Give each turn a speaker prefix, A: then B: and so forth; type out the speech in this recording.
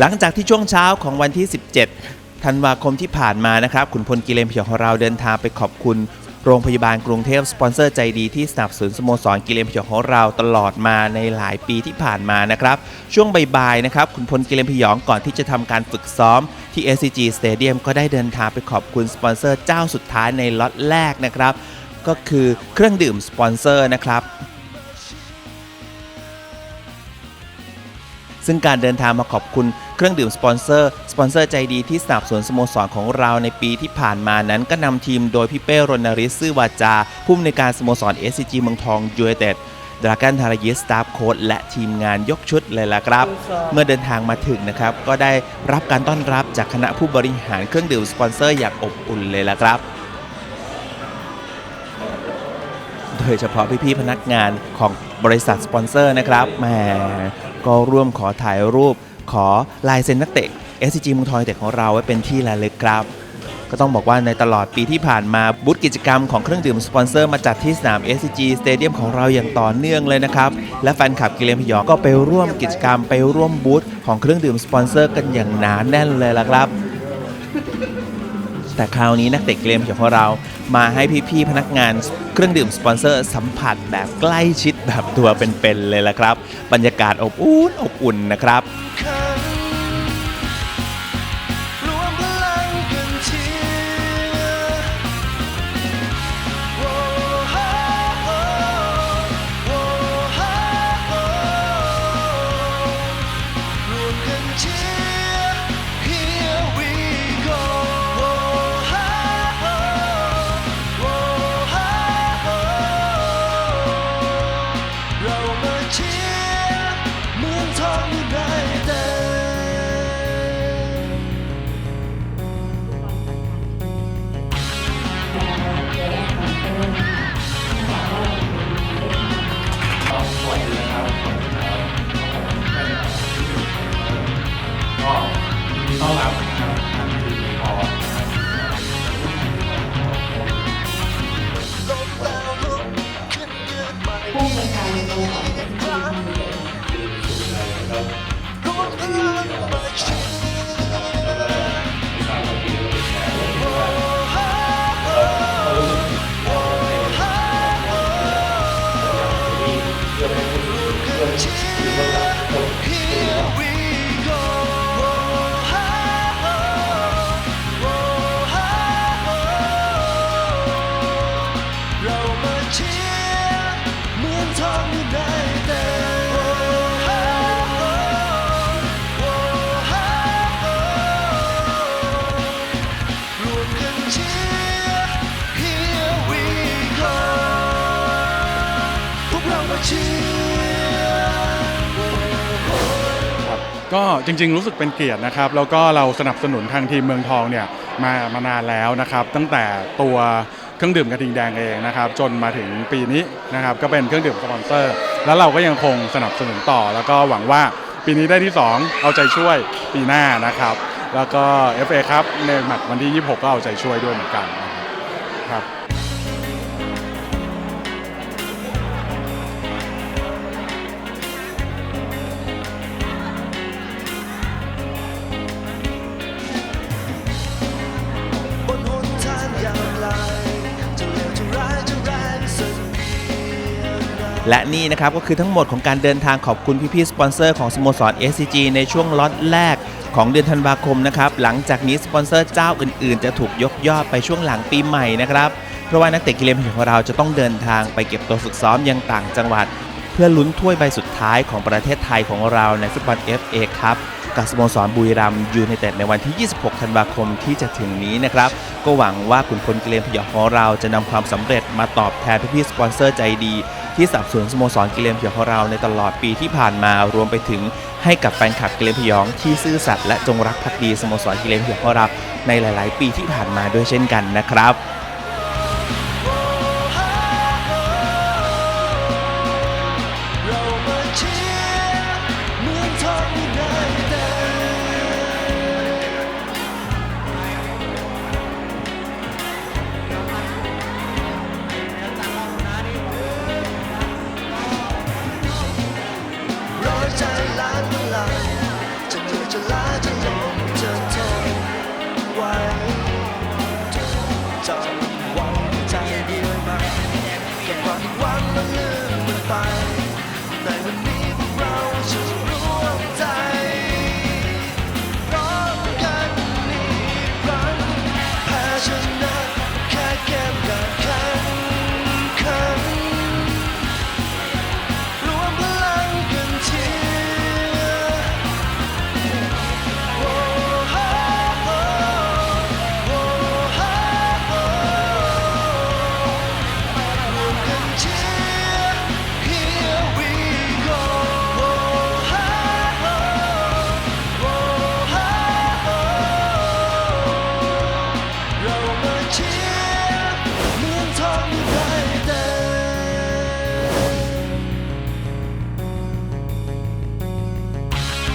A: หลังจากที่ช่วงเช้าของวันที่ 17 ธันวาคมที่ผ่านมานะครับขุนพลกิเลนพยองของเราเดินทางไปขอบคุณโรงพยาบาลกรุงเทพสปอนเซอร์ใจดีที่สนับสนุนสโมสรกิเลนพยองของเราตลอดมาในหลายปีที่ผ่านมานะครับช่วงบ่ายๆนะครับขุนพลกิเลนพยองก่อนที่จะทำการฝึกซ้อมที่ SCG Stadium ก็ได้เดินทางไปขอบคุณสปอนเซอร์เจ้าสุดท้ายในล็อตแรกนะครับก็คือเครื่องดื่มสปอนเซอร์นะครับ ซึ่งการเดินทางมาขอบคุณเครื่องดื่มสปอนเซอร์ สปอนเซอร์ใจดีที่สนับสนุนสโมสรของเราในปีที่ผ่านมานั้นก็นำทีมโดยพี่เป้รณริศซื่อวาจา ผู้อำนวยการสโมสร SCG เมืองทองยูไนเต็ดดรากันทารยิสตาฟโค้ดและทีมงานยกชุดเลยล่ะครับ เมื่อเดินทางมาถึงนะครับ ก็ได้รับการต้อนรับจากคณะผู้บริหารเครื่องดื่มสปอนเซอร์อย่างอบอุ่นเลยล่ะครับ โดยเฉพาะพี่ๆพนักงานของบริษัทสปอนเซอร์นะครับแหมก็ร่วมขอถ่ายรูปขอลายเซ็นนักเตะ SCG มุงทอยเตะของเราไว้เป็นที่ระลึกครับ ก็ต้องบอกว่าในตลอดปีที่ผ่านมาบูธกิจกรรมของเครื่องดื่มสปอนเซอร์มาจัดที่สนาม SCG Stadium ของเราอย่างต่อเนื่องเลยนะครับ และแฟนคลับกิเลนพยองก็ไปร่วมกิจกรรมไปร่วมบูธของเครื่องดื่มสปอนเซอร์กันอย่างหนาแน่นเลยละครับ แต่คราวนี้นักเตะเกมของเรามาให้พี่ๆพนักงานเครื่องดื่มสปอนเซอร์สัมผัสแบบใกล้ชิดแบบตัวเป็นๆเลยละครับ บรรยากาศอบอุ่นอบอุ่นนะครับ
B: เชียร์เมืองทองยูไนเต็ด
C: ผู้ เชี
B: ยร์เมืองทองยูไนเต็ดรวมกันเชียร์ Here we go พวกเรามาเชียร์
D: ครับก็จริงๆรู้สึกเป็นเกียรตินะครับ แล้วก็เราสนับสนุนทางทีมเมืองทองเนี่ยมามานานแล้วนะครับ ตั้งแต่ตัว เครื่องดื่มกระทิงแดงเองนะครับจนมาถึงปีนี้นะครับก็เป็นเครื่องดื่มสปอนเซอร์ แล้วเราก็ยังคงสนับสนุนต่อ แล้วก็หวังว่าปีนี้ได้ที่ 2 เอาใจช่วยปีหน้านะครับ แล้วก็ FA ครับในหมัดวันที่ 26 ก็เอาใจช่วยด้วยเหมือนกันนะครับ
B: บ และ
A: นี่นะครับก็คือทั้งหมดของการเดินทางขอบคุณพี่ๆสปอนเซอร์ของสโมสร SCG ในช่วงล็อตแรกของเดือนธันวาคมนะครับหลังจากนี้สปอนเซอร์เจ้าอื่นๆ จะถูกยกยอดไปช่วงหลังปีใหม่นะครับเพราะว่านักเตะกิเลนของเราจะต้องเดินทางไปเก็บตัวฝึกซ้อมยังต่างจังหวัด เพื่อลุ้นถ้วยใบสุดท้ายของประเทศไทยของเราในฟุตบอล FA ครับกับสโมสรบุรีรัมย์ยูไนเต็ดในวันที่ 26 ธันวาคมที่จะถึงนี้นะครับ ก็หวังว่าขุนพลกิเลนพยองของเราจะนำความสำเร็จมาตอบแทนพี่ๆสปอนเซอร์ใจดี ที่สับสนุนสโมสรกิเลนพยองของเราในตลอดปีที่ผ่านมารวมไปถึงให้กับแฟนคลับกิเลนพยองที่ซื่อสัตย์และจงรักภักดีสโมสรกิเลนพยองของเราในหลาย ๆ ปีที่ผ่านมาด้วยเช่นกันนะครับ
B: จะลาจะหลงจะทนไว้จำหวังใจเดียวมากับความหวังแล้วลืมมันไปในวันนี้พวก
C: เรา
B: จะ